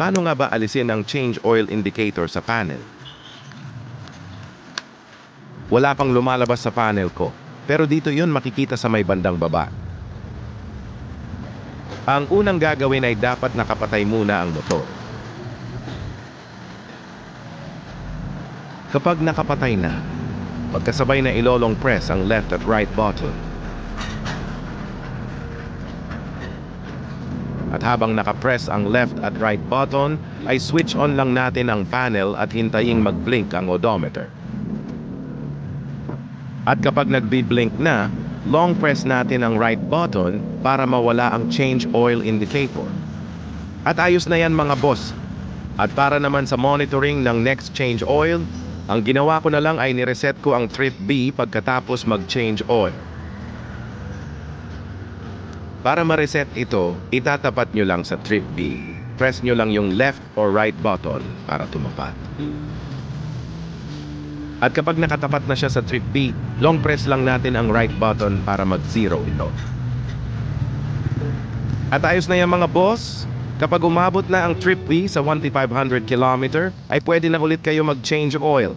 Paano nga ba alisin ang change oil indicator sa panel? Wala pang lumalabas sa panel ko, pero dito yun makikita sa may bandang baba. Ang unang gagawin ay dapat nakapatay muna ang motor. Kapag nakapatay na, pagkasabay na ilolong press ang left at right button. At habang nakapress ang left at right button, ay switch on lang natin ang panel at hintaying mag-blink ang odometer. At kapag nagbi-blink na, long press natin ang right button para mawala ang change oil indicator. At ayos na yan mga boss. At para naman sa monitoring ng next change oil, ang ginawa ko na lang ay nireset ko ang trip B pagkatapos mag-change oil. Para ma-reset ito, itatapat nyo lang sa trip B. Press nyo lang yung left or right button para tumapat. At kapag nakatapat na siya sa trip B, long press lang natin ang right button para mag-zero ito. At ayos na yan mga boss. Kapag umabot na ang trip B sa 1,500 km, ay pwede na ulit kayo mag-change oil.